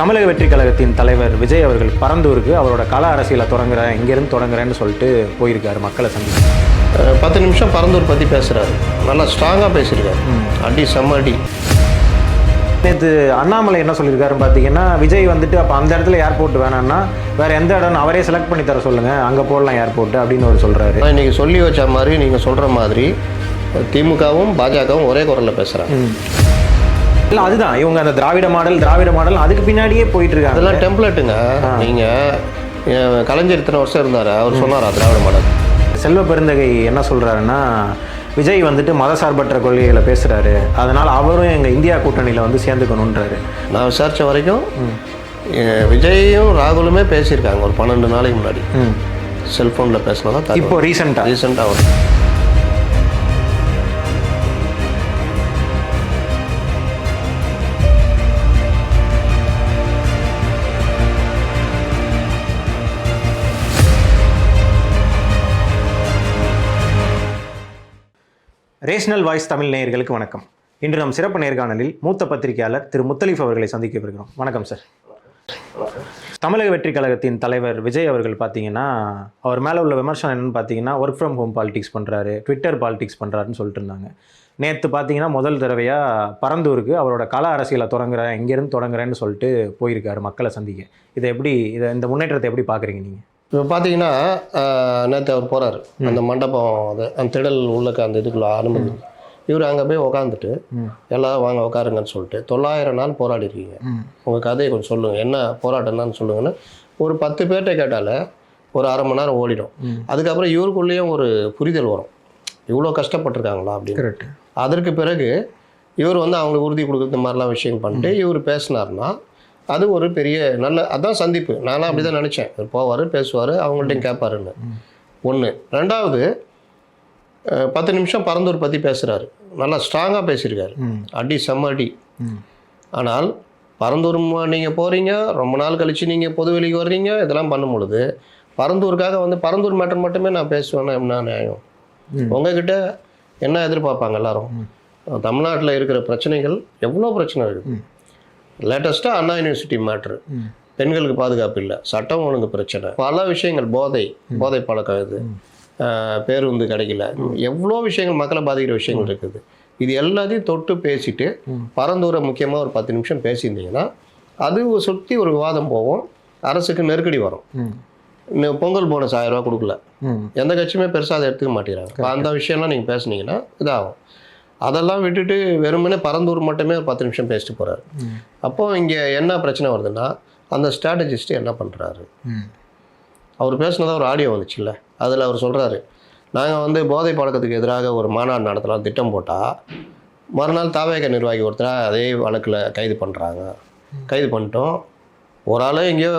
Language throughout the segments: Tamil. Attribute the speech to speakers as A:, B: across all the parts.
A: தமிழக வெற்றி கழகத்தின் தலைவர் விஜய் அவர்கள் பரந்தூருக்கு அவரோட கள அரசியலை தொடங்குறேன் இங்கேருந்து தொடங்குறேன்னு சொல்லிட்டு போயிருக்காரு மக்களை சந்திச்சு
B: அஹ் பத்து நிமிஷம் பரந்தூர் பற்றி பேசுகிறாரு நல்லா ஸ்ட்ராங்காக பேசியிருக்காரு. அடி செம்ம அடி
A: நேற்று அண்ணாமலை என்ன சொல்லியிருக்காருன்னு பார்த்தீங்கன்னா விஜய் வந்துட்டு அப்போ அந்த இடத்துல ஏர்போர்ட் வேணாம்னா வேற எந்த இடம்னு அவரே செலக்ட் பண்ணி தர சொல்லுங்க அங்கே போடலாம் ஏர்போர்ட் அப்படின்னு அவர் சொல்றாரு.
B: ஆனால் இன்றைக்கி சொல்லி வச்ச மாதிரி நீங்கள் சொல்கிற மாதிரி திமுகவும் பாஜகவும் ஒரே குரலில் பேசுகிறாங்க
A: இல்லை அதுதான். இவங்க அந்த திராவிட மாடல் திராவிட மாடல் அதுக்கு பின்னாடியே போயிட்டு இருக்காங்க
B: அதெல்லாம் டெம்ப்ளேட்டுங்க நீங்கள் கலைஞர் இத்தனை வருஷம் இருந்தார். அவர் சொன்னாரா திராவிட மாடல்?
A: செல்வ பெருந்தகை என்ன சொல்றாருன்னா விஜய் வந்துட்டு மதசார்பற்ற கொள்கைகளை பேசுறாரு. அதனால அவரும் எங்க இந்தியா கூட்டணியில வந்து சேர்ந்துக்கணுன்றாரு
B: நான் விசாரித்த வரைக்கும் விஜயும் ராகுலுமே பேசியிருக்காங்க ஒரு பன்னெண்டு நாளைக்கு முன்னாடி. செல்ஃபோனில் பேசினதா
A: இப்போ ரீசெண்டா
B: ரீசெண்டாக வரும்.
A: ரேஷனல் வாய்ஸ் தமிழ் நேயர்களுக்கு வணக்கம். இன்று நம் சிறப்பு நேர்காணலில் மூத்த பத்திரிகையாளர் திரு முத்தலீஃப் அவர்களை சந்திக்க இருக்கிறோம் வணக்கம் சார் தமிழக வெற்றி கழகத்தின் தலைவர் விஜய் அவர்கள் பார்த்தீங்கன்னா அவர் மேலே உள்ள விமர்சனம் என்னென்னு பார்த்தீங்கன்னா ஒர்க் ஃப்ரம் ஹோம் பாலிடிக்ஸ் பண்ணுறாரு ட்விட்டர் பாலிடிக்ஸ் பண்ணுறாருன்னு சொல்லிட்டு இருந்தாங்க. நேற்று பார்த்தீங்கன்னா முதல் தடவையாக பரந்தூருக்கு அவரோட கல அரசியலை தொடங்குறேன் இங்கேருந்து தொடங்குறேன்னு சொல்லிட்டு போயிருக்காரு மக்களை சந்திக்க. இதை எப்படி இதை இந்த முன்னேற்றத்தை எப்படி பார்க்குறீங்க நீங்கள்
B: இப்போ பார்த்தீங்கன்னா நேற்று அவர் போகிறாரு அந்த மண்டபம் அது அந்த திடல் உள்ளக்க அந்த இதுக்குள்ள அனுமதி இவர் அங்கே போய் உக்காந்துட்டு எல்லாரும் வாங்க உட்காருங்கன்னு சொல்லிட்டு தொள்ளாயிரம் நாள் போராடி இருக்கீங்க. உங்கள் கதையை கொஞ்சம் சொல்லுங்கள் என்ன போராட்டம்னு சொல்லுங்கன்னு ஒரு பத்து பேர்கிட்ட கேட்டால ஒரு அரை மணி நேரம் ஓடிடும். அதுக்கப்புறம் இவருக்குள்ளேயும் ஒரு புரிதல் வரும். இவ்வளோ கஷ்டப்பட்டிருக்காங்களா அப்படின்னு. அதற்கு பிறகு இவர் வந்து அவங்களுக்கு உறுதி கொடுக்குறது மாதிரிலாம் விஷயம் பண்ணிட்டு இவர் பேசினார்னா அது ஒரு பெரிய நல்ல அதான் சந்திப்பு. நானும் அப்படி தான் நினச்சேன். போவார் பேசுவார் அவங்கள்ட்டையும் கேட்பாருன்னு ஒன்று ரெண்டாவது பத்து நிமிஷம் பரந்தூர் பற்றி பேசுகிறாரு நல்லா ஸ்ட்ராங்காக பேசியிருக்காரு. அடி செம்ம அடி. ஆனால் பரந்தூர் நீங்கள் போகிறீங்க ரொம்ப நாள் கழித்து நீங்கள் பொதுவெளிக்கு வர்றீங்க இதெல்லாம் பண்ணும் பொழுது பரந்தூருக்காக வந்து பரந்தூர் மேட்டர் மட்டுமே நான் பேசுவேன்னா என்ன நியாயம்? உங்ககிட்ட என்ன எதிர்பார்ப்பாங்க எல்லாரும்? தமிழ்நாட்டில் இருக்கிற பிரச்சனைகள் எவ்வளோ பிரச்சனை இருக்குது லேட்டஸ்ட்டாக அண்ணா யூனிவர்சிட்டி மேட்ரு பெண்களுக்கு பாதுகாப்பு இல்லை. சட்டம் ஒழுங்கு பிரச்சனை. பல விஷயங்கள் போதை போதை பழக்கம் இது. பேருந்து கிடைக்கல. எவ்வளோ விஷயங்கள் மக்களை பாதிக்கிற விஷயங்கள் இருக்குது. இது எல்லாத்தையும் தொட்டு பேசிட்டு பரந்தூரை முக்கியமாக ஒரு பத்து நிமிஷம் பேசியிருந்தீங்கன்னா அது சுற்றி ஒரு விவாதம் போகும். அரசுக்கு நெருக்கடி வரும். பொங்கல் போனஸ் ஆயிரம் ரூபா கொடுக்கல. எந்த கட்சியுமே பெருசாக அதை எடுத்துக்க மாட்டேங்கிறாங்க. அந்த விஷயம்லாம் நீங்கள் பேசுனீங்கன்னா இதாகும். அதெல்லாம் விட்டுட்டு வெறுமனே பரந்தூர் மட்டுமே ஒரு பத்து நிமிஷம் பேசிட்டு போகிறாரு அப்போ இங்கே என்ன பிரச்சனை வருதுன்னா அந்த ஸ்ட்ராட்டஜிஸ்ட் என்ன பண்ணுறாரு அவர் பேசுனதா ஒரு ஆடியோ வந்துச்சுல்ல? அதில் அவர் சொல்கிறாரு நாங்கள் வந்து போதை பழக்கத்துக்கு எதிராக ஒரு மாநாடு நடத்தலாம் திட்டம் போட்டால் மறுநாள் தாவேக நிர்வாகி ஒருத்தரை அதே வழக்கில் கைது பண்ணுறாங்க கைது பண்ணிட்டோம். ஒரு ஆள் எங்கேயோ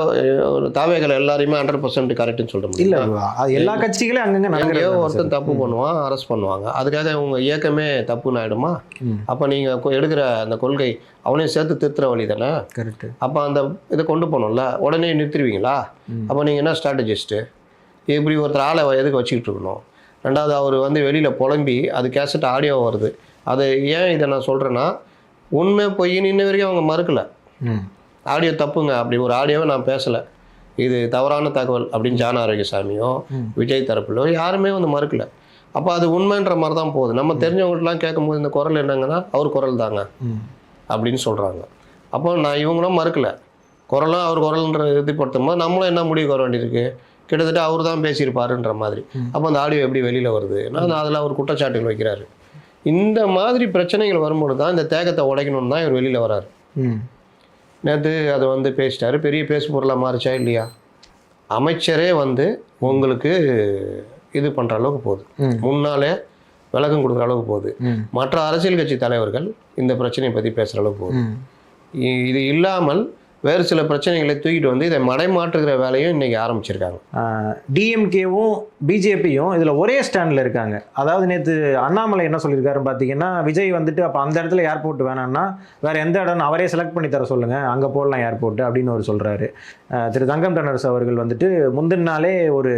B: தாவேகளை எல்லாரையுமே ஹண்ட்ரட் பர்சன்ட் கரெக்டுன்னு சொல்ல முடியும்.
A: இல்ல எல்லா கட்சிகளையும் அங்கங்க
B: எங்கேயோ
A: நடக்கிறது
B: ஒருத்தன் தப்பு பண்ணுவான் அரெஸ்ட் பண்ணுவாங்க. அதுக்காக உங்க இயக்கமே தப்புன்னு ஆயிடுமா. அப்போ நீங்கள் எடுக்கிற அந்த கொள்கை அவனையும் சேர்த்து திருத்துற வழி தானே?
A: கரெக்ட்
B: அப்போ அந்த இதை கொண்டு போகணும்ல உடனே நிறுத்திடுவீங்களா? அப்போ நீங்கள் என்ன ஸ்ட்ராட்டஜிஸ்ட்டு இப்படி ஒருத்தர் ஆளை எதுக்கு வச்சுக்கிட்டு இருக்கணும்? ரெண்டாவது அவர் வந்து வெளியில் புலம்பி அது கேசட் ஆடியோ வருது. அது ஏன் இதை நான் சொல்கிறேன்னா உண்மை பொய்ன்னு இன்ன வரைக்கும் அவங்க மறுக்கலை. ஆடியோ தப்புங்க. அப்படி ஒரு ஆடியோவை நான் பேசலை. இது தவறான தகவல் அப்படின்னு ஜான ஆரோக்கியசாமியோ விஜய் தரப்புலோ யாருமே வந்து மறுக்கல. அப்போ அது உண்மைன்ற மாதிரி தான் போகுது. நம்ம தெரிஞ்சவங்கள்ட்டலாம் கேட்கும்போது இந்த குரல் என்னங்கன்னா அவர் குரல் தாங்க. அப்படின்னு சொல்கிறாங்க அப்போ நான் இவங்களும் மறுக்கல. குரலும் அவர் குரல்ன்ற இதுப்படுத்தும் போது நம்மளும் என்ன முடிவு வர வேண்டியிருக்கு? கிட்டத்தட்ட அவர் தான் பேசியிருப்பாருன்ற மாதிரி. அப்போ அந்த ஆடியோ எப்படி வெளியில் வருது? நான் அதில் அவர் குற்றச்சாட்டுகள் வைக்கிறாரு. இந்த மாதிரி பிரச்சனைகள் வரும்போது தான் இந்த தேகத்தை உடைக்கணும்னு தான் இவர் வெளியில் வராரு. நேற்று அதை வந்து பேசிட்டாரு. பெரிய பேசு பொருளாக மாறிச்சா இல்லையா? அமைச்சரே வந்து உங்களுக்கு இது பண்ணுற அளவுக்கு போகுது. முன்னாலே விளக்கம் கொடுக்குற அளவுக்கு போகுது. மற்ற அரசியல் கட்சி தலைவர்கள் இந்த பிரச்சனையை பற்றி பேசுகிற அளவுக்கு போகுது. இது இல்லாமல் வேறு சில பிரச்சனைகளை தூக்கிட்டு வந்து இதை மடைமாற்றுகிற வேலையும் இன்னைக்கு ஆரம்பிச்சிருக்காங்க.
A: டிஎம்கேவும் பிஜேபியும் இதில் ஒரே ஸ்டாண்டில் இருக்காங்க. அதாவது நேற்று அண்ணாமலை என்ன சொல்லியிருக்காருன்னு பார்த்தீங்கன்னா விஜய் வந்துட்டு அப்போ அந்த இடத்துல ஏர்போர்ட் வேணாம்னா வேறு எந்த இடம்னு அவரே செலக்ட் பண்ணி தர சொல்லுங்கள் அங்கே போடலாம் ஏர்போர்ட் அப்படின்னு அவர் சொல்கிறாரு திரு தங்கம் டனர்ஸ் அவர்கள் வந்துட்டு முந்தின நாளே ஒரு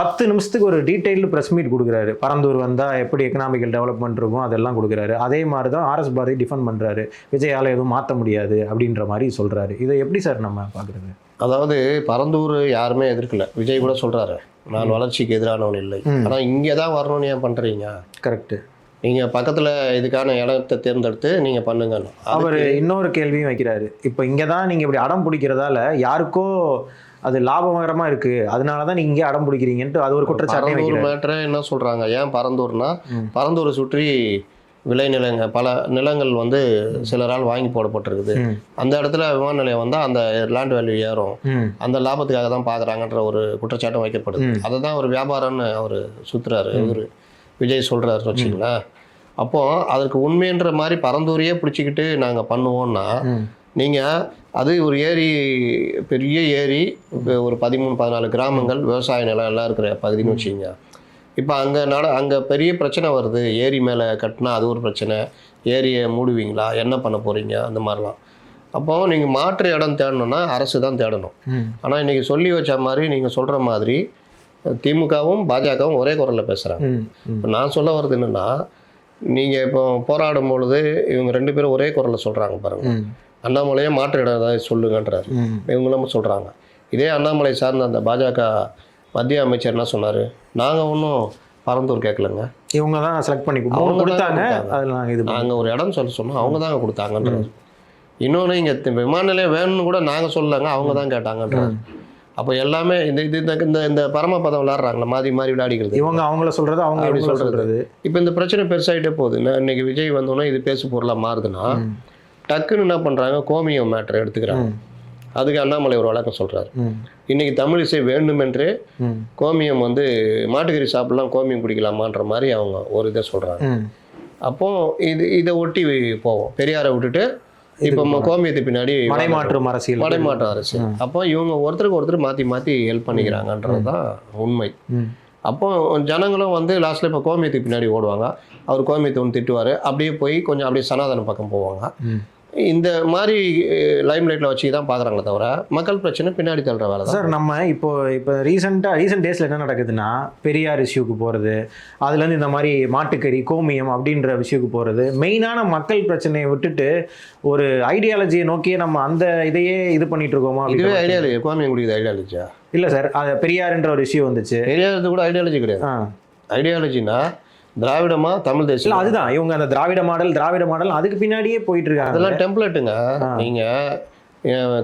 A: பத்து நிமிஷத்துக்கு ஒரு டீட்டெயில்டு ப்ரெஸ் மீட் கொடுக்குறாரு. பரந்தூர் வந்தால் எப்படி எக்கனாமிக்கல் டெவலப்மெண்ட் இருக்கும் அதெல்லாம் கொடுக்குறாரு. அதே மாதிரி தான் ஆர்எஸ் பாரதி டிஃபெண்ட் பண்ணுறாரு விஜயால் எதுவும் மாற்ற முடியாது அப்படின்ற மாதிரி சொல்கிறாரு இதை எப்படி சார் நம்ம பார்க்குறது?
B: அதாவது பரந்தூர் யாருமே எதிர்க்கல. விஜய் கூட சொல்றாரு நான் வளர்ச்சிக்கு எதிரானவன் இல்லை.
A: ம்.
B: ஆனா இங்கே தான் வரணும்னு ஏன் பண்றீங்க?
A: கரெக்டு
B: நீங்க பக்கத்துல இதுக்கான இடத்தை தேர்ந்தெடுத்து நீங்க பண்ணுங்க
A: அவர் இன்னொரு கேள்வியும் வைக்கிறாரு. இப்போ இங்கே தான் நீங்கள் இப்படி அடம் பிடிக்கிறதால யாருக்கோ அது லாபகரமா இருக்கு. அதனால தான் நீங்க இங்கே அடம் பிடிக்கிறீங்கன்ட்டு அது ஒரு குற்றச்சாட்டை
B: மேட்ரே என்ன சொல்றாங்க? ஏன் பரந்தூர்னா. பரந்தூரை சுற்றி விளைநிலங்க பல நிலங்கள் வந்து சிலரால் வாங்கி போடப்பட்டிருக்குது. அந்த இடத்துல விமான நிலையம் வந்தால் அந்த லேண்ட் வேல்யூ ஏறும். அந்த லாபத்துக்காக தான் பார்க்குறாங்கன்ற ஒரு குற்றச்சாட்டும் வைக்கப்படுது. அதை தான் ஒரு வியாபாரம்னு அவர் சுத்துறாரு. இவர் விஜய் சொல்கிறாருன்னு வச்சுங்களேன் அப்போ அதற்கு உண்மைன்ற மாதிரி பரந்தூரையே பிடிச்சிக்கிட்டு நாங்கள் பண்ணுவோம்னா நீங்கள் அது ஒரு ஏரி பெரிய ஏரி ஒரு பதிமூணு பதினாலு கிராமங்கள் விவசாய நிலம் எல்லாம் இருக்கிற பகுதின்னு வச்சுக்கோங்க. இப்போ அங்கே நட அங்கே பெரிய பிரச்சனை வருது. ஏரி மேலே கட்டினா அது ஒரு பிரச்சனை. ஏரியை மூடுவீங்களா? என்ன பண்ண போகிறீங்க அந்த மாதிரிலாம். அப்போ நீங்கள் மாற்று இடம் தேடணும்னா அரசு தான் தேடணும். ஆனால் இன்றைக்கி சொல்லி வச்ச மாதிரி நீங்கள் சொல்கிற மாதிரி திமுகவும் பாஜகவும் ஒரே குரலில் பேசுகிறாங்க இப்போ நான் சொல்ல வர்றது என்னென்னா நீங்கள் இப்போ போராடும் பொழுது இவங்க ரெண்டு பேரும் ஒரே குரலில் சொல்கிறாங்க பாருங்கள் அண்ணாமலையே மாற்று இடம் ஏதாவது சொல்லுங்கன்றார். இவங்களும் சொல்கிறாங்க இதே அண்ணாமலை சார்ந்த அந்த பாஜக மத்திய அமைச்சர் என்ன சொன்னார்? நாங்கள் ஒன்றும் பரந்தூர் கேட்கலங்க.
A: இவங்க தான் செலக்ட் பண்ணி
B: அவங்க
A: கொடுத்தாங்க. அதில் நாங்கள் இது.
B: நாங்கள் ஒரு இடம் சொல்ல சொன்னோம். அவங்க தாங்க கொடுத்தாங்கன்றார். இன்னொன்று இங்கே விமான நிலையம் வேணும்னு கூட நாங்கள் சொல்லலைங்க. அவங்க தான் கேட்டாங்கன்றார் அப்போ எல்லாமே இந்த இது இந்த- இந்த பரமபதம் விளாட்றாங்களா மாறி மாறி விளையாடிக்கிறது.
A: இவங்க அவங்கள சொல்றது அவங்க
B: அப்படி சொல்றது.
A: சொல்றது.
B: இப்போ இந்த பிரச்சனை பெருசாகிட்டே போகுது. இன்னைக்கு விஜய் வந்தோன்னே இது பேசு பொருளாக மாறுதுன்னா டக்குன்னு என்ன பண்ணுறாங்க கோமியம் மேட்டரை எடுத்துக்கிறாங்க. அதுக்கு அண்ணாமலை ஒரு வழக்கம் சொல்கிறார்
A: ம்,
B: இன்னைக்கு தமிழ் இசை வேண்டுமென்றே கோமியம் வந்து மாட்டுக்கறி சாப்பிடலாம் கோமியம் குடிக்கலாமான்ற மாதிரி அவங்க ஒரு இதை சொல்கிறாங்க. அப்போ இது இதை ஒட்டி போவோம். பெரியாரை விட்டுட்டு இப்போ கோமியத்து பின்னாடி
A: மடைமாற்றும் அரசியல்.
B: மடைமாற்று அரசு அப்போ இவங்க ஒருத்தருக்கு ஒருத்தர் மாற்றி மாற்றி ஹெல்ப் பண்ணிக்கிறாங்கன்றது தான் உண்மை. அப்போ ஜனங்களும் வந்து லாஸ்ட்டில் இப்போ கோமியத்துக்கு பின்னாடி ஓடுவாங்க. அவர் கோமியத்தை ஒன்று திட்டுவார். அப்படியே போய் கொஞ்சம் அப்படியே சனாதன பக்கம் போவாங்க. இந்த மாதிரி லைம் லைட்டில் வச்சு தான் பார்க்குறாங்களே தவிர மக்கள் பிரச்சனை பின்னாடி தள்ளுற வேலை
A: சார் நம்ம இப்போ இப்போ ரீசெண்டாக ரீசெண்ட் டேஸில் என்ன நடக்குதுன்னா பெரியார் இஷ்யூக்கு போகிறது அதுலேருந்து இந்த மாதிரி மாட்டுக்கறி கோமியம் அப்படின்ற விஷயத்துக்கு போகிறது மெயினான மக்கள் பிரச்சனையை விட்டுட்டு ஒரு ஐடியாலஜியை நோக்கியே நம்ம அந்த இதையே இது பண்ணிட்டு இருக்கோமா
B: இதுவே ஐடியாலஜி கோமியம் குடிக்குது ஐடியாலஜியா
A: இல்லை சார் அது பெரியார்ன்ற ஒரு இஷ்யூ வந்துச்சு.
B: பெரியாரது கூட ஐடியாலஜி கிடையாது.
A: ஆ.
B: ஐடியாலஜினா திராவிடமா தமிழ் தேசியம்
A: அதுதான். இவங்க அந்த திராவிட மாடல் திராவிட மாடல் அதுக்கு பின்னாடியே போயிட்டு இருக்காங்க
B: அதெல்லாம் டெம்ப்ளேட்டுங்க. நீங்க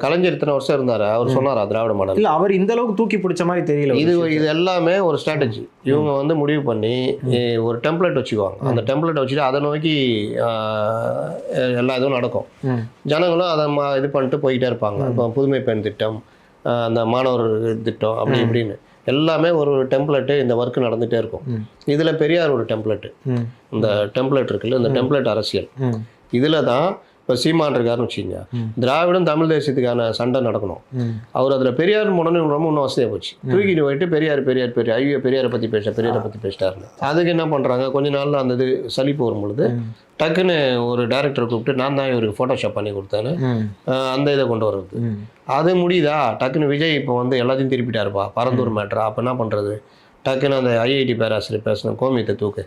B: கலைஞர் இத்தனை வருஷம் இருந்தாரு. அவர் சொன்னாரா திராவிட மாடல்?
A: இல்ல அவர் இந்த அளவுக்கு தூக்கி பிடிச்ச மாதிரி தெரியல
B: இது. இது எல்லாமே ஒரு ஸ்ட்ராட்டஜி இவங்க வந்து முடிவு பண்ணி ஒரு டெம்ப்ளேட் வச்சுக்குவாங்க. அந்த டெம்ப்ளேட் வச்சுட்டு அதை நோக்கி எல்லா இதுவும் நடக்கும். ஜனங்களும் அதை இது பண்ணிட்டு போய்கிட்டே இருப்பாங்க. இப்போ புதுமை பெண் திட்டம் அந்த மாணவர் திட்டம் அப்படி இப்படின்னு. எல்லாமே ஒரு டெம்ப்ளேட்டு இந்த ஒர்க் நடந்துகிட்டே இருக்கும். இதில் பெரியார் ஒரு டெம்ப்ளேட்டு இந்த டெம்ப்ளேட் இருக்குல்ல இந்த டெம்ப்ளேட் அரசியல். இதில் தான் இப்போ சீமான் இருக்காருன்னு வச்சுக்கோங்க. திராவிடம் தமிழ் தேசியத்துக்கான சண்டை நடக்கணும். அவர் அதில் பெரியார் முடனே ரொம்ப இன்னும் வசதியாக போச்சு. தூக்கிட்டு போயிட்டு பெரியார் பெரியார் பெரியார் ஐயோ பெரியாரை பற்றி பேச பெரியாரை பற்றி பேசிட்டாருன்னு. அதுக்கு என்ன பண்ணுறாங்க கொஞ்ச நாள்ல அந்த இது சலிப்பு வரும் பொழுது டக்குன்னு ஒரு டேரக்டரை கூப்பிட்டு நான் தான் இவருக்கு ஃபோட்டோஷாப் பண்ணி கொடுத்தேன்னு அந்த இதை கொண்டு வர்றது. அது முடியுதா? டக்குன்னு விஜய் இப்போ வந்து எல்லாத்தையும் திருப்பிட்டாருப்பா. பரந்தூர் மேட்ரா அப்போ என்ன பண்ணுறது டக்குன்னு அந்த ஐஐடி பேராசிரியர் பேசணும் கோமியத்தை தூக்கு.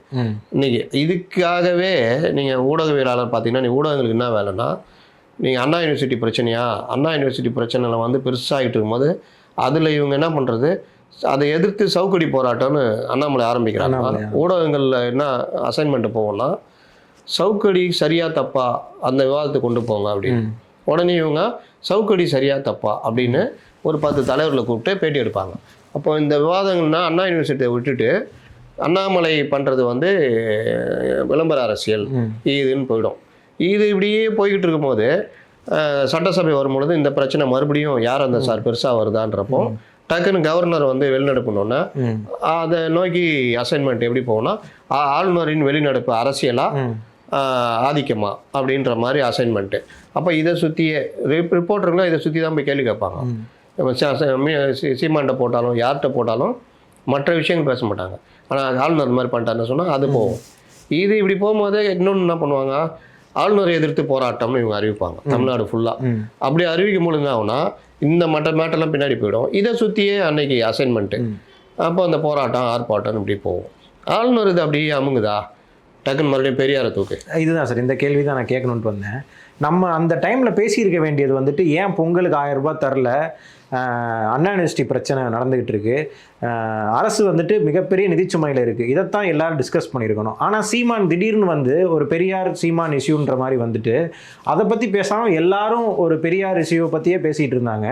B: இன்னைக்கு இதுக்காகவே நீங்கள் ஊடகவியலாளர் பார்த்தீங்கன்னா நீ ஊடகங்களுக்கு என்ன வேலைன்னா நீங்கள் அண்ணா யூனிவர்சிட்டி பிரச்சனையா அண்ணா யூனிவர்சிட்டி பிரச்சனையில் வந்து பெருசாகிட்டு இருக்கும்போது அதில் இவங்க என்ன பண்ணுறது அதை எதிர்த்து சவுக்கடி போராட்டம்னு அண்ணாமலை ஆரம்பிக்கிறாங்க. ஊடகங்களில் என்ன அசைன்மெண்ட் போவோம்னா சவுக்கடி சரியா தப்பா அந்த விவாதத்தை கொண்டு போங்க அப்படின்னு. உடனே இவங்க சவுக்கடி சரியா தப்பா அப்படின்னு ஒரு பத்து தலைவர்களை கூப்பிட்டு பேட்டி எடுப்பாங்க. அப்போ இந்த விவாதங்கள்னா அண்ணா யூனிவர்சிட்டியை விட்டுட்டு அண்ணாமலை பண்ணுறது வந்து விளம்பர அரசியல். இதுன்னு போயிடும். இது இப்படியே போய்கிட்டு இருக்கும்போது சட்டசபை வரும்பொழுது இந்த பிரச்சனை மறுபடியும் யார் அந்த சார் பெருசாக வருதான்றப்போ டக்குன்னு கவர்னர் வந்து வெளிநடப்புனோன்னா அதை நோக்கி அசைன்மெண்ட் எப்படி போகும்னா ஆ- ஆளுநரின் வெளிநடப்பு அரசியலா?
A: ம்.
B: ஆஹ் ஆதிக்கமா? அப்படின்ற மாதிரி அசைன்மெண்ட்டு. அப்போ இதை சுற்றியே ரிப்போர்ட்டருங்களும் இதை சுற்றி தான் போய் கேள்வி கேட்பாங்க. சீமான்ட்ட போட்டாலும் யார்கிட்ட போட்டாலும் மற்ற விஷயங்கள் பேச மாட்டாங்க. ஆனால் ஆளுநர் மாதிரி பண்ணிட்டாருன்னு சொன்னால் அது போகும். இது இப்படி போகும்போது இன்னொன்று என்ன பண்ணுவாங்க? ஆளுநரை எதிர்த்து போராட்டம்னு இவங்க அறிவிப்பாங்க. தமிழ்நாடு ஃபுல்லாக. அப்படி அறிவிக்கும் பொழுது என்ன ஆகும்னா இந்த மற்ற மேட்டெல்லாம் பின்னாடி போயிடும். இதை சுற்றியே அன்னைக்கு அசைன்மெண்ட்டு. அப்போ அந்த போராட்டம் ஆர்ப்பாட்டம் இப்படி போகும். ஆளுநர் இது அப்படியே அமுங்குதா? டக்குன்னு மறுபடியும் பெரியாரை தூக்கு.
A: இதுதான் சார் இந்த கேள்வி தான் நான் கேட்கணுன்ட்டு வந்தேன். நம்ம அந்த டைமில் பேசியிருக்க வேண்டியது வந்துட்டு ஏன் பொங்கலுக்கு ஆயிரம் ரூபாய் தரல? அண்ணா யூனிவர்சிட்டி பிரச்சனை நடந்துகிட்டு இருக்கு. அரசு வந்துட்டு மிகப்பெரிய நிதிச்சுமையில் இருக்கு. இதைத்தான் எல்லாரும் டிஸ்கஸ் பண்ணியிருக்கணும். ஆனால் சீமான் திடீர்னு வந்து ஒரு பெரியார் சீமான் இஷ்யூன்ற மாதிரி வந்துட்டு அதை பற்றி பேசாமல் எல்லாரும் ஒரு பெரியார் இஷ்யூவை பற்றியே பேசிகிட்டு இருந்தாங்க.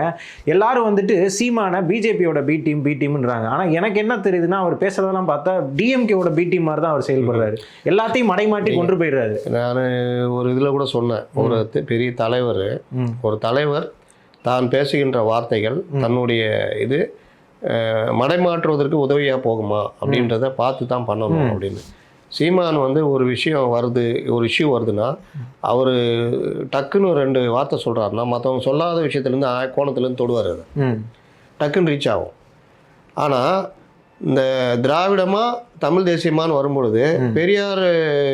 A: எல்லாரும் வந்துட்டு சீமான பிஜேபியோட பி டீம் பி டீம்ன்றாங்க ஆனால் எனக்கு என்ன தெரியுதுன்னா அவர் பேசுறதெல்லாம் பார்த்தா டிஎம்கேவோட பி டீம் மாதிரி தான் அவர் செயல்படுறாரு. எல்லாத்தையும் மடைமாட்டி கொண்டு போயிடுறாரு.
B: நான் ஒரு இதில் கூட சொன்னேன். ஒரு பெரிய தலைவர். ஒரு தலைவர் தான் பேசுகின்ற வார்த்தைகள் தன்னுடைய இது மடைமாற்றுவதற்கு உதவியாக போகுமா அப்படின்றத பார்த்து தான் பண்ணணும் அப்படின்னு. சீமான் வந்து ஒரு விஷயம் வருது ஒரு இஷ்யூ வருதுன்னா அவர் டக்குன்னு ரெண்டு வார்த்தை சொல்கிறாருன்னா மற்றவங்க சொல்லாத விஷயத்துலேருந்து ஆ- கோணத்துலேருந்து தொடுவார் அதை டக்குன்னு ரீச் ஆகும். ஆனால் இந்த திராவிடமா தமிழ் தேசியமான்னு வரும்பொழுது பெரியார்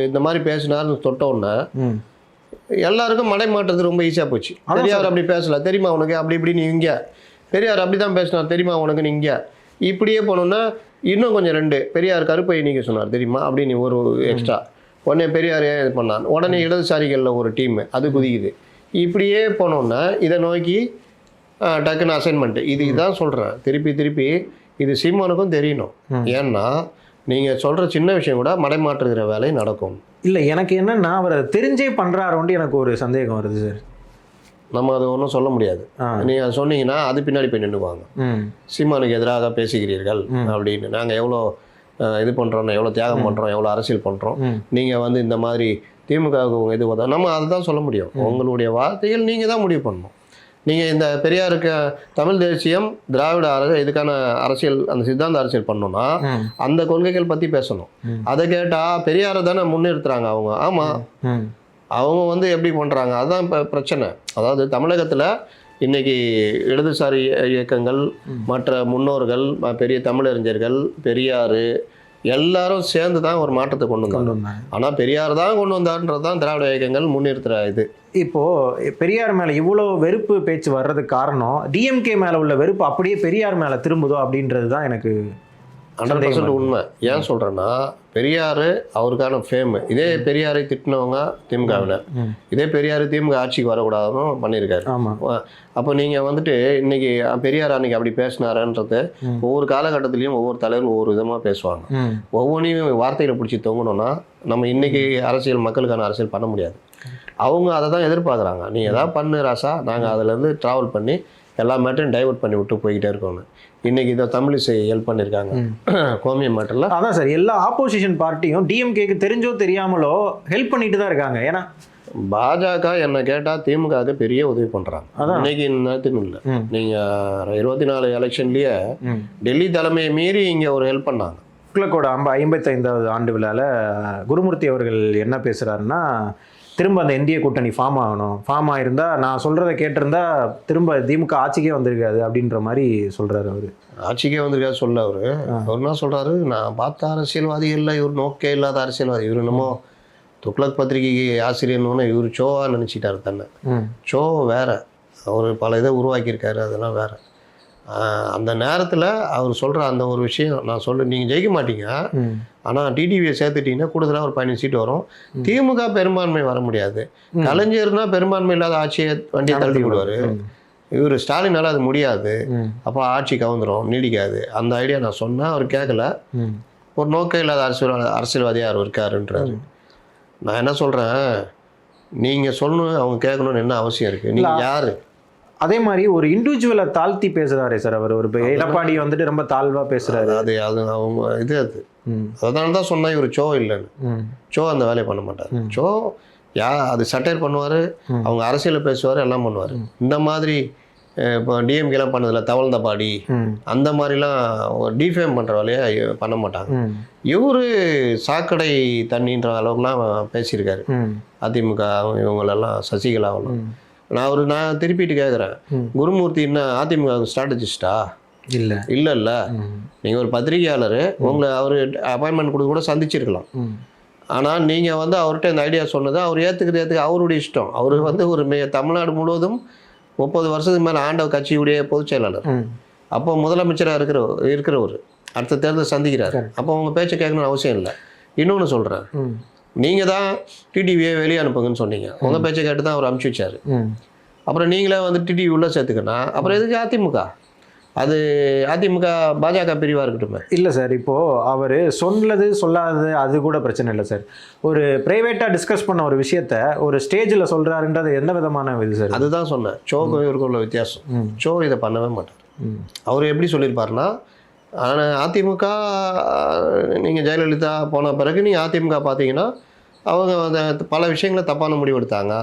B: இந்த மாதிரி பேசினார்னு தொட்ட உடனே
A: ம்.
B: எல்லாருக்கும் மடை மாட்டுறது ரொம்ப ஈஸியாக போச்சு. பெரியார் அப்படி பேசல. தெரியுமா உனக்கு? அப்படி இப்படி நீ இங்கே. பெரியார் அப்படி தான் பேசினார். தெரியுமா உனக்கு நீ இங்கே? இப்படியே போனோன்னா இன்னும் கொஞ்சம் ரெண்டு. பெரியார் கருப்பை நீங்கள் சொன்னார். தெரியுமா? அப்படின்னு ஒரு எக்ஸ்ட்ரா உடனே பெரியார் இது பண்ணார்? உடனே இடதுசாரிகளில் ஒரு டீம் அது குதிக்குது. இப்படியே போனோன்னா இதை நோக்கி டக்குன்னு அசைன்மெண்ட் இது இதான் சொல்கிறேன் திருப்பி திருப்பி இது சீமானுக்கும் தெரியணும். ஏன்னா நீங்கள் சொல்கிற சின்ன விஷயம் கூட மடைமாற்றுகிற வேலை நடக்கும்.
A: இல்லை எனக்கு என்னன்னா அவர் தெரிஞ்சே பண்ணுறாரோன்ட்டு எனக்கு ஒரு சந்தேகம் வருது சார்
B: நம்ம அதை ஒன்றும் சொல்ல முடியாது. நீங்கள் அதை சொன்னீங்கன்னா அது பின்னாடி போய் நின்றுக்குவாங்க
A: ம்.
B: சீமானுக்கு எதிராக பேசுகிறீர்கள். அப்படின்னு. நாங்கள் எவ்வளோ இது பண்ணுறோம் எவ்வளோ தியாகம் பண்ணுறோம் எவ்வளோ அரசியல் பண்ணுறோம் நீங்கள் வந்து இந்த மாதிரி திமுகவுக்கு இது பார்த்தா நம்ம அதை தான் சொல்ல முடியும். உங்களுடைய வார்த்தைகள் நீங்கள் தான் முடிவு பண்ணணும். நீங்கள் இந்த பெரியாருக்கு தமிழ் தேசியம் திராவிட அரசு இதுக்கான அரசியல் அந்த சித்தாந்த அரசியல் பண்ணோம்னா அந்த கொள்கைகள் பற்றி பேசணும். அதை கேட்டால் பெரியாரை தானே முன்னிறுத்துறாங்க அவங்க. ஆமாம் அவங்க வந்து எப்படி பண்ணுறாங்க அதுதான் இப்போ பிரச்சனை. அதாவது தமிழகத்தில் இன்னைக்கு இடதுசாரி இயக்கங்கள் மற்ற முன்னோர்கள் பெரிய தமிழறிஞர்கள் பெரியார் எல்லாரும் சேர்ந்து தான் ஒரு மாற்றத்தை கொண்டு வந்தாங்க. ஆனால் பெரியார் தான் கொண்டு வந்தார்ன்றது தான் திராவிட இயக்கங்கள் முன்னிறுத்துற இது.
A: இப்போ பெரியார் மேல இவ்வளோ வெறுப்பு பேச்சு வர்றதுக்கு காரணம் டிஎம்கே மேல உள்ள வெறுப்பு அப்படியே பெரியார் மேல திரும்புதோ அப்படின்றது தான் எனக்கு
B: ஹண்ட்ரட் பர்சன்ட் உண்மை. ஏன் சொல்கிறேன்னா பெரியார் அவருக்கான ஃபேமு இதே பெரியாரை திட்டினவங்க திமுகவினர். இதே பெரியார் திமுக ஆட்சிக்கு வரக்கூடாதுன்னு பண்ணியிருக்காரு. அப்போ நீங்கள் வந்துட்டு இன்னைக்கு பெரியார் அன்னைக்கு அப்படி பேசினாருன்றது. ஒவ்வொரு காலகட்டத்திலையும் ஒவ்வொரு தலைவரும் ஒவ்வொரு விதமாக பேசுவாங்க. ஒவ்வொன்றையும் வார்த்தையில் பிடிச்சி தொங்கணும்னா நம்ம இன்னைக்கு அரசியல் மக்களுக்கான அரசியல் பண்ண முடியாது. அவங்க அதை தான் எதிர்பார்க்குறாங்க. நீ எதாவது பண்ணு ராசா நாங்கள் அதுலேருந்து ட்ராவல் பண்ணி எல்லா மேட்டரையும் டைவர்ட் பண்ணி விட்டு போய்கிட்டே இருக்கோன்னு இன்னைக்கு இதை தமிழிசை ஹெல்ப் பண்ணியிருக்காங்க கோமிய மேட்டரில்
A: அதான் சார் எல்லா ஆப்போசிஷன் பார்ட்டியும் டிஎம்கேக்கு தெரிஞ்சோ தெரியாமலோ ஹெல்ப் பண்ணிட்டு தான் இருக்காங்க. ஏன்னா
B: பாஜக என்ன கேட்டால் திமுகவுக்கு பெரிய உதவி பண்ணுறாங்க. இன்னைக்கு நேரத்துக்கு இல்லை. நீங்கள் இருபத்தி நாலு எலெக்ஷன்லேயே டெல்லி தலைமையை மீறி இங்கே ஒரு ஹெல்ப் பண்ணாங்க.
A: ஐம்ப ஐம்பத்தைந்தாவது ஆண்டு விழாவில் குருமூர்த்தி அவர்கள் என்ன பேசுகிறாருன்னா திரும்ப அந்த இந்திய கூட்டணி ஃபார்ம் ஆகணும். ஃபார்ம் ஆயிருந்தா நான் சொல்கிறத கேட்டிருந்தா திரும்ப திமுக ஆட்சிக்கே வந்திருக்காது அப்படின்ற மாதிரி சொல்கிறாரு அவர்.
B: ஆட்சிக்கே வந்திருக்காரு சொல்ல அவரு. அவர் என்ன சொல்றாரு? நான் பார்த்த அரசியல்வாதி இல்லை இவர் நோக்கே இல்லாத அரசியல்வாதி. இவர் என்னமோ துக்ளக் பத்திரிகைக்கு ஆசிரியர்னு இவர் சோவா நினச்சிட்டாரு தன்னை. சோ வேற. அவர் பல இதை உருவாக்கியிருக்காரு. அதெல்லாம் வேற. அந்த நேரத்தில் அவர் சொல்கிற அந்த ஒரு விஷயம் நான் சொல்ல நீங்கள் ஜெயிக்க மாட்டீங்க. ஆனால் டிடிவியை சேர்த்துட்டீங்கன்னா கூடுதலாக ஒரு பதினஞ்சு சீட் வரும். திமுக பெரும்பான்மை வர முடியாது. கலைஞர்னா பெரும்பான்மை இல்லாத ஆட்சியை வண்டியை தள்ளி விடுவார் இவர் ஸ்டாலினால அது முடியாது. அப்போ ஆட்சி கவுந்துரும் நீடிக்காது. அந்த ஐடியா நான் சொன்னேன் அவர் கேட்கல ஒரு நோக்கம் இல்லாத அரசியல் அரசியல்வாதியாக அவர் இருக்காருன்றாரு. நான் என்ன சொல்கிறேன் நீங்கள் சொல்லணும் அவங்க கேட்கணும்னு என்ன அவசியம் இருக்குது நீங்கள் யார்?
A: அதே மாதிரி ஒரு இண்டிவிஜுவலை தாழ்த்தி பேசுறாரே சார் அவர். ஒரு எடப்பாடி வந்துட்டு ரொம்ப தாழ்வா பேசுறாரு.
B: அது அது அவங்க இது அது. அதனால தான் சொன்னேன் இவர் சோ இல்லைன்னு. சோ அந்த வேலையை பண்ண மாட்டார். சோ யா அது சட்டையர் பண்ணுவார் அவங்க அரசியலில் பேசுவார் எல்லாம் பண்ணுவார். இந்த மாதிரி இப்போ டிஎம்கேலாம் பண்ணதில்ல தவழ்ந்த பாடி அந்த மாதிரிலாம் டிஃபேம் பண்ணுற வேலையை பண்ண மாட்டாங்க. இவர் சாக்கடை தண்ணின்ற அளவுக்குலாம் பேசியிருக்காரு. அதிமுக இவங்களெல்லாம் சசிகலாவெல்லாம். நான் ஒரு நான் திருப்பிட்டு கேட்குறேன். குருமூர்த்தி என்ன அதிமுக ஸ்ட்ராட்டஜிஸ்டா
A: இல்ல.
B: இல்லை இல்லை நீங்கள் ஒரு பத்திரிகையாளர் உங்களை அவர் அப்பாயின்மெண்ட் கொடுத்து கூட சந்திச்சிருக்கலாம். ஆனால் நீங்கள் வந்து அவர்கிட்ட இந்த ஐடியா சொன்னது அவர் ஏற்றுக்கிறது ஏற்றுக்க அவருடைய இஷ்டம். அவர் வந்து ஒரு மே தமிழ்நாடு முழுவதும் முப்பது வருஷத்துக்கு மேலே ஆண்ட கட்சியுடைய பொதுச் செயலாளர். அப்போ முதலமைச்சராக இருக்கிற இருக்கிறவர். அடுத்த தேர்தல் சந்திக்கிறார். அப்போ உங்கள் பேச்சை கேட்கணும்னு அவசியம் இல்லை. இன்னொன்று சொல்கிறேன் நீங்கள் தான் டிடிவியை வெளியே அனுப்புங்கன்னு சொன்னீங்க. உங்கள் பேச்சை கேட்டு தான் அவர் அனுப்பிச்சி வச்சாரு. அப்புறம் நீங்களே வந்து டிடிவி உள்ளே சேர்த்துக்கணும் அப்புறம் எதுக்கு அதிமுக அது அதிமுக பாஜக பிரிவாக இருக்கட்டுமே.
A: இல்லை சார் இப்போது அவர் சொன்னது சொல்லாதது அது கூட பிரச்சனை இல்லை சார். ஒரு ப்ரைவேட்டாக டிஸ்கஸ் பண்ண ஒரு விஷயத்த ஒரு ஸ்டேஜில் சொல்கிறாருன்றது எந்த விதமான இது சார்?
B: அதுதான் சொன்னேன். ஷோக்கும் இவருக்கும் உள்ள வித்தியாசம். ஷோ இதை பண்ணவே மாட்டார்.
A: ம்.
B: அவர் எப்படி சொல்லியிருப்பாருன்னா ஆனால் அதிமுக நீங்கள் ஜெயலலிதா போன பிறகு நீங்கள் அதிமுக பார்த்தீங்கன்னா அவங்க அந்த பல விஷயங்களை தப்பான முடிவு எடுத்தாங்க.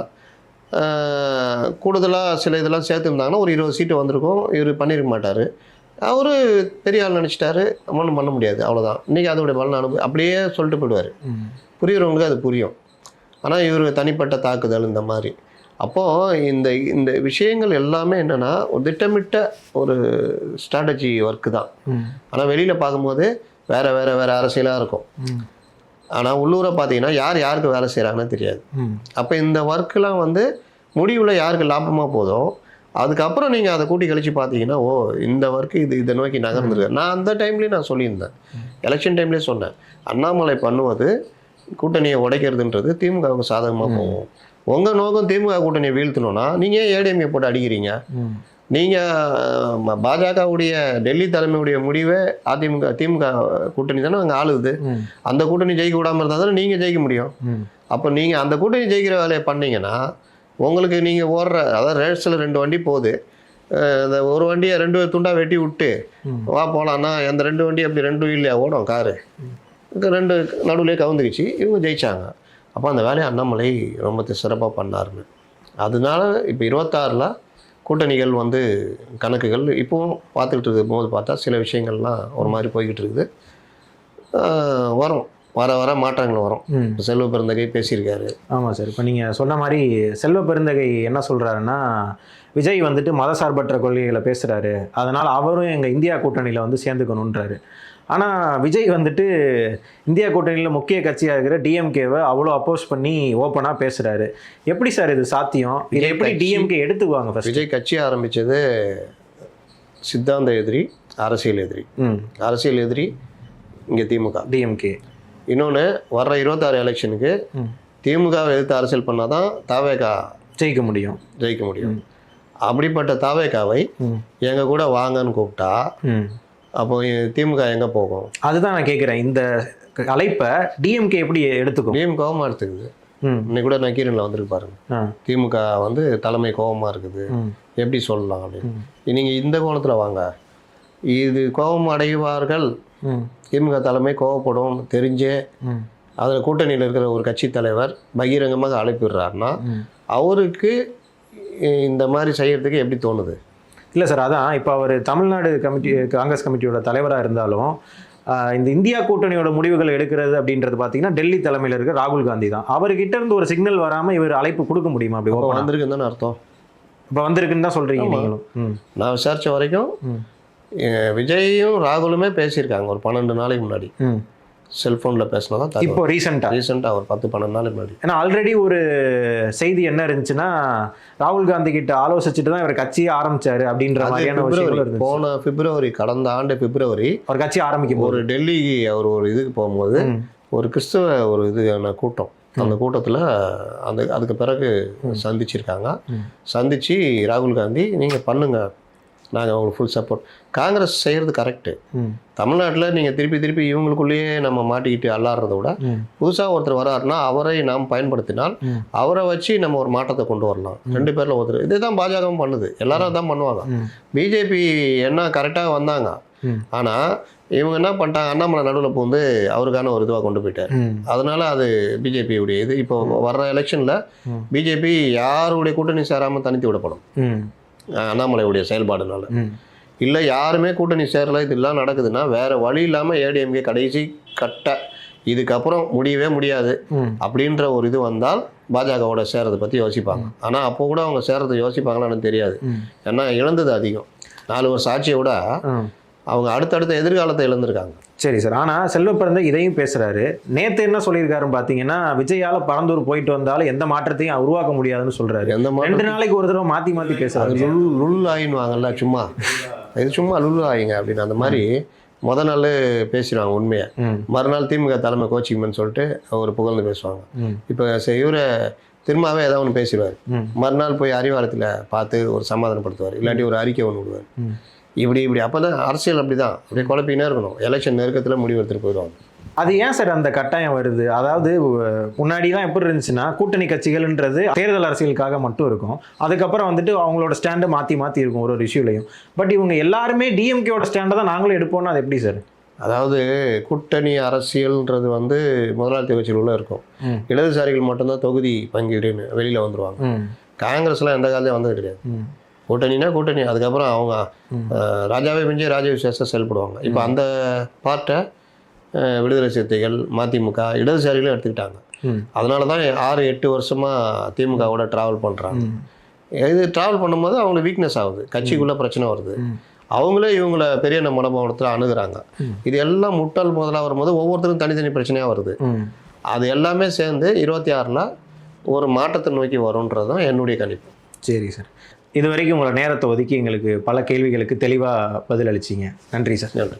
B: கூடுதலாக சில இதெல்லாம் சேர்த்துருந்தாங்கன்னா ஒரு இருபது சீட்டு வந்திருக்கும். இவர் பண்ணியிருக்க மாட்டார். அவர் பெரிய ஆள் நினச்சிட்டாரு. ஒன்றும் பண்ண முடியாது. அவ்வளோதான் இன்றைக்கி அதோடைய பலன் அனுபவ அப்படியே சொல்லிட்டு போயிடுவார். புரியுறவங்களுக்கு அது புரியும். ஆனால் இவர் தனிப்பட்ட தாக்குதல் இந்த மாதிரி. அப்போது இந்த இந்த விஷயங்கள் எல்லாமே என்னென்னா ஒரு திட்டமிட்ட ஒரு ஸ்ட்ராட்டஜி ஒர்க்கு தான். ஆனால் வெளியில் பார்க்கும்போது வேறு வேறு வேறு அரசியலாக இருக்கும். ஆனால் உள்ளூரை பார்த்தீங்கன்னா யார் யாருக்கு வேலை செய்கிறாங்கன்னு தெரியாது. அப்போ இந்த ஒர்க்கெலாம் வந்து முடிவில் யாருக்கு லாபமாக போதோ அதுக்கப்புறம் நீங்கள் அதை கூட்டி கழிச்சு பார்த்தீங்கன்னா ஓ இந்த ஒர்க்கு இது இதை நோக்கி நகர்ந்துருக்கு. நான் அந்த டைம்லேயே நான் சொல்லியிருந்தேன். எலெக்ஷன் டைம்லேயே சொன்னேன். அண்ணாமலை பண்ணுவது கூட்டணியை உடைக்கிறதுன்றது திமுகவுக்கு சாதகமாக போகும். உங்கள் நோக்கம் திமுக கூட்டணியை வீழ்த்தணும்னா நீங்கள் ஏன் ஏடிஎம்ஏ போட்டு அடிக்கிறீங்க? நீங்கள் பாஜகவுடைய டெல்லி தலைமையுடைய முடிவே அதிமுக திமுக கூட்டணி தானே அங்கே ஆளுது. அந்த கூட்டணி ஜெயிக்க விடாமல் இருந்தால் தானே நீங்கள் ஜெயிக்க முடியும். அப்போ நீங்கள் அந்த கூட்டணி ஜெயிக்கிற வேலையை பண்ணீங்கன்னா உங்களுக்கு நீங்கள் ஓடுற அதாவது ரேஸில் ரெண்டு வண்டி போகுது. இந்த ஒரு வண்டியை ரெண்டு துண்டாக வெட்டி விட்டு. வா போகலான்னா அந்த ரெண்டு வண்டி அப்படி ரெண்டு இல்லையா? ஓடும் காரு. ரெண்டு நடுவுலேயே கவுந்துருச்சு. இவங்க ஜெயிச்சாங்க. அப்போ அந்த வேலையை அண்ணாமலை ரொம்ப சிறப்பாக பண்ணாருன்னு. அதனால இப்போ இருபத்தாறில் கூட்டணிகள் வந்து கணக்குகள் இப்போவும் பார்த்துக்கிட்டு இருக்கும் போது பார்த்தா சில விஷயங்கள்லாம் ஒரு மாதிரி போய்கிட்டு இருக்குது. வரும். வர வர மாற்றங்கள் வரும். இப்போ செல்வ பிறந்தகை பேசியிருக்காரு.
A: ஆமாம் சார். இப்போ நீங்கள் சொன்ன மாதிரி செல்வ பெருந்தகை என்ன சொல்கிறாருன்னா விஜய் வந்துட்டு மதசார்பற்ற கொள்கைகளை பேசுகிறாரு அதனால் அவரும் எங்கள் இந்தியா கூட்டணியில் வந்து சேர்ந்துக்கணுன்றாரு ஆனால் விஜய் வந்துட்டு இந்தியா கூட்டணியில் முக்கிய கட்சியாக இருக்கிற டிஎம்கேவை அவ்வளோ அப்போஸ் பண்ணி ஓப்பனாக பேசுகிறாரு எப்படி சார் இது சாத்தியம்? இதை எப்படி டிஎம்கே எடுத்துக்குவாங்க ஃபர்ஸ்ட்
B: விஜய் கட்சி ஆரம்பித்தது சித்தாந்த எதிரி அரசியல் எதிரி.
A: ம்.
B: அரசியல் எதிரி இங்கே திமுக.
A: டிஎம்கே
B: இன்னொன்று வர்ற இருபத்தாறு எலெக்ஷனுக்கு திமுகவை எதிர்த்து அரசியல் பண்ணால் தான் தாவேகா
A: ஜெயிக்க முடியும்.
B: ஜெயிக்க முடியும். அப்படிப்பட்ட தாவேகாவை எங்கள் கூட வாங்கன்னு கூப்பிட்டா
A: ம்.
B: அப்போ திமுக எங்கே போகும்?
A: அதுதான் நான் கேட்குறேன் இந்த அழைப்பை டிஎம்கே எப்படி எடுத்துக்கும்?
B: டிஎம் கோபமாக எடுத்துக்குது. இன்னைக்கு கூட நக்கீரனில் வந்திருக்கு பாருங்க. திமுக வந்து தலைமை கோபமாக இருக்குது. எப்படி சொல்லலாம் அப்படின்னு. நீங்கள் இந்த கோணத்தில் வாங்க. இது கோபம் அடைவார்கள். திமுக தலைமை கோவப்படும் தெரிஞ்சே. அதில் கூட்டணியில் இருக்கிற ஒரு கட்சி தலைவர் பகிரங்கமாக அழைப்பிடுறாருன்னா அவருக்கு இந்த மாதிரி செய்யறதுக்கு எப்படி தோணுது?
A: இல்லை சார் அதான். இப்போ அவர் தமிழ்நாடு கமிட்டி காங்கிரஸ் கமிட்டியோட தலைவராக இருந்தாலும் இந்த இந்தியா கூட்டணியோட முடிவுகள் எடுக்கிறது அப்படின்றது பார்த்தீங்கன்னா டெல்லி தலைமையில் இருக்க ராகுல் காந்தி தான். அவர்கிட்ட இருந்து ஒரு சிக்னல் வராமல் இவர் அழைப்பு கொடுக்க முடியுமா அப்படி
B: வந்திருக்குன்னு தானே அர்த்தம்.
A: இப்போ வந்திருக்குன்னு தான் சொல்கிறீங்க. நீங்களும். ம்.
B: நான் விசாரித்த வரைக்கும் விஜயும் ராகுலுமே பேசியிருக்காங்க ஒரு பன்னெண்டு நாளைக்கு முன்னாடி. செல்ஃபோனில் பேசினதா
A: இப்போ ரீசெண்டாக
B: ரீசெண்டாக ஒரு பத்து பன்னெண்டு நாளைக்கு முன்னாடி.
A: ஏன்னா ஆல்ரெடி ஒரு செய்தி என்ன இருந்துச்சுன்னா ராகுல் காந்தி கிட்ட ஆலோசிச்சுட்டு தான் இவர் கட்சியே ஆரம்பிச்சாரு அப்படின்ற மாதிரியான இருந்துச்சு.
B: போன பிப்ரவரி கடந்த ஆண்டு பிப்ரவரி
A: அவர் கட்சி ஆரம்பிக்கும்
B: ஒரு டெல்லி அவர் ஒரு இதுக்கு போகும்போது. ஒரு கிறிஸ்தவ ஒரு இதுயான கூட்டம். அந்த கூட்டத்தில் அந்த அதுக்கு பிறகு சந்திச்சிருக்காங்க.
A: ம்.
B: சந்திச்சு ராகுல் காந்தி நீங்கள் பண்ணுங்க. நாங்கள் உங்களுக்கு ஃபுல் சப்போர்ட் காங்கிரஸ் செய்கிறது கரெக்டு தமிழ்நாட்டில் நீங்கள் திருப்பி திருப்பி இவங்களுக்குள்ளேயே நம்ம மாட்டிக்கிட்டு அல்லாடுறத விட புதுசாக ஒருத்தர் வராருன்னா அவரை நாம் பயன்படுத்தினால். அவரை வச்சு நம்ம ஒரு மாற்றத்தை கொண்டு வரலாம். ரெண்டு பேரில் ஒருத்தர். இதே தான் பாஜகவும் பண்ணுது. எல்லாரும் தான் பண்ணுவாங்க. பிஜேபி என்ன கரெக்டாக வந்தாங்க. ஆனால் இவங்க என்ன பண்ணிட்டாங்க? அண்ணாமலை நடுவில் பூந்து அவருக்கான ஒரு இதுவாக கொண்டு போயிட்டார். அதனால அது பிஜேபியுடைய இது. இப்போ வர்ற எலெக்ஷனில். பிஜேபி யாருடைய கூட்டணி சேராமல் தனித்து விடப்படும். அண்ணாமலையுடைய செயல்பாடுனால. இல்லை யாருமே கூட்டணி சேரல இதெல்லாம் நடக்குதுன்னா வேற வழி இல்லாமல் ஏடிஎம்கே கடைசி கட்ட இதுக்கப்புறம் முடியவே முடியாது அப்படின்ற ஒரு இது வந்தால் பாஜகவோட சேரதை பற்றி யோசிப்பாங்க. ஆனால் அப்போ கூட அவங்க சேரதை யோசிப்பாங்களான்னு தெரியாது. ஏன்னா இழந்தது அதிகம். நாலு வருஷம் ஆட்சியை விட அவங்க அடுத்தடுத்த எதிர்காலத்தை இழந்திருக்காங்க.
A: சரி சார். ஆனால் செல்வப்பிறந்த இதையும் பேசுறாரு. நேத்து என்ன சொல்லியிருக்காருன்னு பார்த்தீங்கன்னா விஜயால பரந்தூர் போயிட்டு வந்தாலும் எந்த மாற்றத்தையும் உருவாக்க முடியாதுன்னு சொல்றாரு.
B: எந்த
A: ரெண்டு நாளைக்கு ஒரு தடவை மாத்தி மாத்தி
B: அது
A: பேசுறாரு.
B: லுல் லுல் ஆயின்வாங்கல்ல சும்மா. இது சும்மா லுல் ஆயிங்க அப்படின்னு. அந்த மாதிரி முத நாள் பேசிடுவாங்க உண்மையை. மறுநாள் திமுக தலைமை கோச்சிங்மேன்னு சொல்லிட்டு ஒரு புகழ்ந்து பேசுவாங்க. இப்போ இவரை திரும்பவே ஏதாவது ஒன்று பேசிடுவார். மறுநாள் போய் அறிவாரத்தில் பார்த்து ஒரு சமாதானப்படுத்துவார். இல்லாட்டி ஒரு அறிக்கை ஒன்று விடுவார். இப்படி இப்படி. அப்போ தான் அரசியல் அப்படி தான் அப்படியே குழப்பினே இருக்கணும். எலெக்ஷன் நெருக்கத்தில் முடிவு எடுத்துகிட்டு போயிடுவாங்க
A: அது ஏன் சார் அந்த கட்டாயம் வருது? அதாவது முன்னாடிலாம் எப்படி இருந்துச்சுன்னா கூட்டணி கட்சிகள்ன்றது தேர்தல் அரசியலுக்காக மட்டும் இருக்கும். அதுக்கப்புறம் வந்துட்டு அவங்களோட ஸ்டாண்டை மாற்றி மாற்றி இருக்கும் ஒரு ஒரு இஷ்யூலையும். பட் இவங்க எல்லாருமே டிஎம்கேவோட ஸ்டாண்டை தான் நாங்களும் எடுப்போம்னா அது எப்படி சார்?
B: அதாவது கூட்டணி அரசியல்ன்றது வந்து முதலாளித்துவ கட்சியில் உள்ள இருக்கும். இடதுசாரிகள் மட்டும்தான் தொகுதி பங்கீடுன்னு வெளியில் வந்துருவாங்க.
A: ம்.
B: காங்கிரஸ்லாம் எந்த காலத்தையும் வந்தது கிடையாது. கூட்டணினா கூட்டணி. அதுக்கப்புறம் அவங்க ராஜாவே மிஞ்சி ராஜ விசேஷம் செயல்படுவாங்க. இப்போ அந்த பார்ட்டை விடுதலை சிறுத்தைகள் மதிமுக இடதுசாரிகளும் எடுத்துக்கிட்டாங்க. அதனால தான் ஆறு எட்டு வருஷமாக திமுகவோட ட்ராவல் பண்ணுறாங்க இது ட்ராவல் பண்ணும்போது அவங்களுக்கு வீக்னஸ் ஆகுது. கட்சிக்குள்ளே பிரச்சனை வருது. அவங்களே இவங்கள பெரிய மனோபாவத்தில் அணுகுறாங்க. இது எல்லாம் முட்டாள் முதலாக வரும்போது ஒவ்வொருத்தரும் தனித்தனி பிரச்சனையாக வருது. அது எல்லாமே சேர்ந்து இருபத்தி ஆறில் ஒரு மாற்றத்தை நோக்கி வரும்ன்றது தான் என்னுடைய கணிப்பு.
A: சரி சார். இது வரைக்கும் உங்களோட நேரத்தை ஒதுக்கி எங்களுக்கு பல கேள்விகளுக்கு தெளிவாக பதிலளிச்சிங்க. நன்றி சார்.
B: நன்றி.